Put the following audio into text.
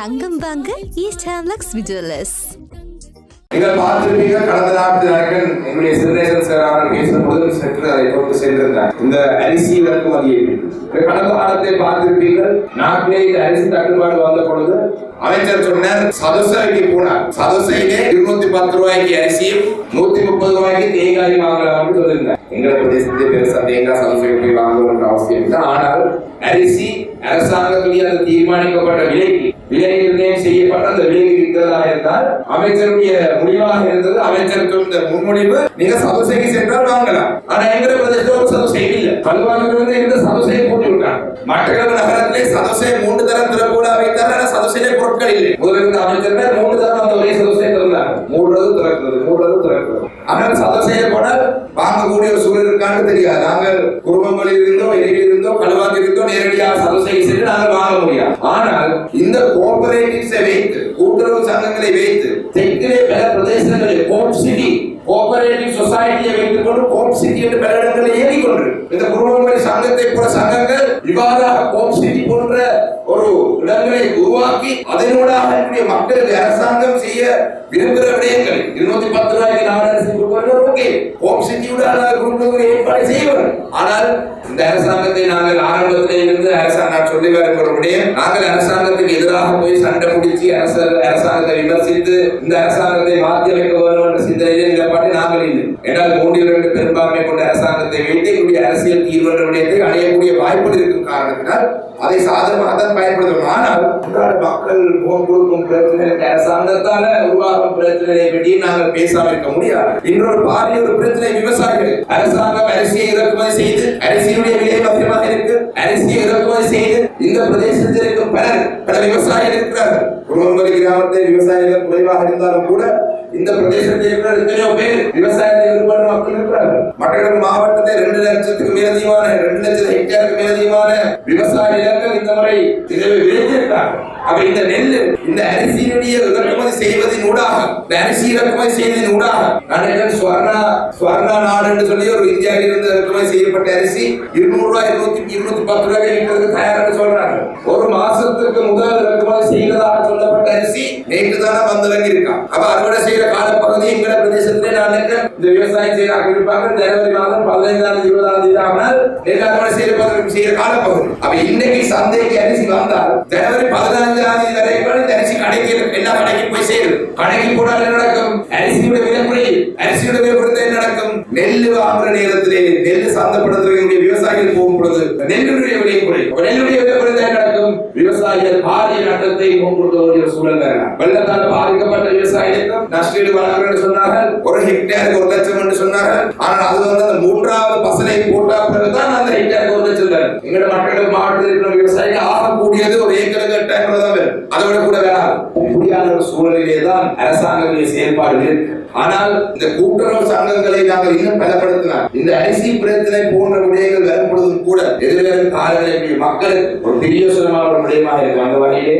தங்கம் வாங்க ஈஸ்ட் ஹேம்லக்ஸ் விஜுவலர்ஸ் நீங்கள் பார்த்திருப்பீங்க கடந்த நாட்டு நாட்கள் எங்களுடைய சிறுநேசன் சார் அவர்கள் பேசும்போது சற்று அதை கொண்டு சென்றிருந்தார். இந்த அரிசி இறக்குமதியை கடந்த காலத்தை பார்த்திருப்பீர்கள். நாட்டிலே இந்த அரிசி தட்டுப்பாடு வந்த பொழுது அமைச்சர் சொன்னார் சதசைக்கு போனார். சதசையிலே இருநூத்தி பத்து ரூபாய்க்கு அரிசியும் நூத்தி முப்பது ரூபாய்க்கு தேங்காய் வாங்கலாம்னு சொல்லியிருந்தார். எங்களை பிரதேசத்தை பெருசா தேங்காய் சதசை போய் வாங்கணும்ன்ற அவசியம் இல்லை. ஆனால் அரிசி அரசாங்கத்துடைய அந்த தீர்மானிக்கப்பட்ட விலைக்கு விலை நிர்ணயம் செய்யப்பட்ட அந்த விலை விற்றதாக இருந்தால் அமைச்சருடைய முடிவாக இருந்தது. அமைச்சருக்கு இந்த முன்முடிவு நீங்க சதுசைக்கு சென்றால் வாங்கலாம். ஆனா எங்கிற பிரதேசத்தில் ஒரு சதுசை இல்ல கல்வாங்கில் வந்து எந்த சதுசையை போட்டு விட்டாங்க மட்டக்களப்பு நகரத்திலே சதுசை மூன்று தரம் திறக்கூடா வைத்தார் ஆனா சதுசையிலே பொருட்கள் இல்லை. முதல்ல இருந்த அமைச்சர்கள் மூன்று தரம் அந்த ஒரே சதுசையை திறந்தாங்க மூன்றது திறக்கிறது மூன்றது திறக்கிறது ஆனால் சதுசையை போனால் வாங்கக்கூடிய ஒரு சூழல் இருக்கான்னு தெரியாது நாங்கள் குடும்பங்களில் இருந்தோ இருந்தோ நேரடியாக சதுசைக்கு சென்று நாங்கள் வாங்க முடியாது. ஆனால் இந்த கோஆபரேட்டிவ்ஸை வைத்து கூட்டுறவு சங்கங்களை வைத்து தெற்கிலே பல பிரதேசங்களில் கோப் சிட்டி கோஆபரேட்டிவ் சொசைட்டியை வைத்துக் கொண்டு கோப் சிட்டி என்று பல இடங்களில் ஏறிக்கொண்டு இந்த குடும்பங்களின் சங்கத்தை போல சங்கங்கள் இவ்வாறாக கோப் சிட்டி போன்ற ஒரு இடங்களை உருவாக்கி அதனூடாக இருக்கக்கூடிய மக்களுக்கு அரசாங்கம் செய்ய விரும்புகிற விடயங்கள். இருநூத்தி பத்து ரூபாய்க்கு நாலு அரசு கொடுப்பார்கள் ஓகே. ஹோம் சிட்டியுடன் குடும்பங்கள் ஏற்பாடு செய்வார்கள் ஆனால் இந்த அரசாங்கத்தை நாங்கள் ஆரம்பத்திலே இருந்து அரசாங்கம் சொல்லி வருகிற விடயம் நாங்கள் அரசாங்கத்துக்கு எதிராக போய் சண்டை பிடிச்சி அரச அரசாங்கத்தை விமர்சித்து இந்த அரசாங்கத்தை மாற்றி அமைக்க வேண்டும் என்ற சிந்தனையில் நிலப்பாட்டு நாங்கள் இல்லை. என்றால் மூன்று இரண்டு பெரும்பான்மை கொண்ட அரசாங்கத்தை எங்களுடைய அரசியல் தீர்வு என்ற விடயத்தை அடையக்கூடிய வாய்ப்புகள் இருக்கும் காரணத்தினால் அதை சாதகமாக தான் பயன்படுத்தணும் ஆனால் அன்றாட மக்கள் முகம் கொடுக்கும் பிரச்சனை அரசாங்கத்தால உருவாகும் பிரச்சனையை பற்றி நாங்கள் பேசாம இருக்க முடியாது. இன்னொரு பாரிய ஒரு பிரச்சனை விவசாயிகள். அரசாங்கம் அரிசியை இறக்குமதி செய்து அரிசியுடைய விலை பத்திரமாக இருக்கு இந்த பிரதேசத்தில் இருக்கும் பலர் பல விவசாயிகள் இருக்கிறார்கள். குருவம்பரி கிராமத்தில் விவசாயிகள் குறைவாக இருந்தாலும் கூட இந்த பிரதேசத்தில் இருக்கிற எத்தனையோ பேர் விவசாயத்தை ஈடுபடுற மக்கள் இருக்கிறார்கள். மட்டக்களப்பு மாவட்டத்தில் ரெண்டு லட்சத்துக்கு மேலதிகமான ரெண்டு லட்சம் ஹெக்டேருக்கு மேலதிகமான விவசாய நிலங்கள் இந்த முறை இதை விளைந்திருக்கிறார்கள் அப்ப இந்த நெல் இந்த அரிசியினுடைய இறக்குமதி செய்வதின் ஊடாக இந்த அரிசி இறக்குமதி செய்வதின் ஊடாக நான் ஸ்வர்ணா ஸ்வர்ணா நாடு என்று சொல்லி ஒரு இந்தியாவில் இருந்து இறக்குமதி செய்யப்பட்ட அரிசி இருநூறு ரூபாய் இருநூத்தி இருநூத்தி பத்து ரூபாய் விற்கிறதுக்கு தயார்னு சொல்றாங்க. ஒரு மாசத்துக்கு முதல் இறக்குமதி செய்வதாக சொல்லப்பட்ட அரிசி நேற்று தானே வந்திறங்கி இருக்கான் அப்ப அறுவடை செய்யற காலப்பகுதி எங்கிற பிரதேசத்திலே நான் இந்த விவசாயம் செய்யறாங்க இருப்பாங்க. ஜனவரி மாதம் பதினைந்தாம் தேதி இருபதாம் தேதி ஆனால் நெல் அறுவடை செய்யற செய்யற காலப்பகுதி. அப்ப இன்னைக்கு சந்தைக்கு அரிசி வந்தால் ஜனவரி பதினைஞ்சாம் தேதி வரைக்கும் இந்த அரிசி கடைக்கு எல்லா கடைக்கு கடையில் சேரும் போனால் என்ன நடக்கும்? அரிசியோட விலை குறையும் அரிசியோட விலை குறைந்த என்ன நடக்கும்? நெல் வாங்குற நேரத்திலே நெல் சந்தைப்படுத்துகிற விவசாயிகள் போகும் பொழுது நெல்லுடைய விலை குறையும் நெல்லுடைய விலை குறைந்த என்ன நடக்கும்? விவசாயிகள் பாரிய நட்டத்தை முன்கொண்டு வேண்டிய ஒரு சூழல் தான் வெள்ளத்தால் பாதிக்கப்பட்ட விவசாயிகளுக்கும் நஷ்டீடு வழங்குறேன் சொன்னார்கள். ஒரு ஹெக்டேருக்கு ஒரு லட்சம் என்று சொன்னார்கள். ஆனால் அது வந்து அந்த மூன்றாவது பசலை போட்டா பிறகுதான் அந்த ஹெக்டேருக்கு ஒரு லட்சம் தரும். எங்களோட மக்களுக்கு மாவட்டத்தில் இருக்கிற விவசாயிகள் ஆகக்கூடியது ஒரு ஏக்கருக்கு எட்டாயிரம் ரூபாய் தான் வரும். அதை விட ஒரு சூழலிலே தான் அரசாங்கங்களுடைய செயல்பாடுகள் ஆனால் இந்த கூட்டுறவு சங்கங்களை நாங்கள் இன்னும் பலப்படுத்தினார் இந்த அரிசி பிரச்சனை போன்ற விடயங்கள் வரும் பொழுதும் கூட எதிர்வரும் காலங்களில் மக்களுக்கு ஒரு பெரிய சுலமான ஒரு விடயமாக இருக்கும் அந்த வகையிலே?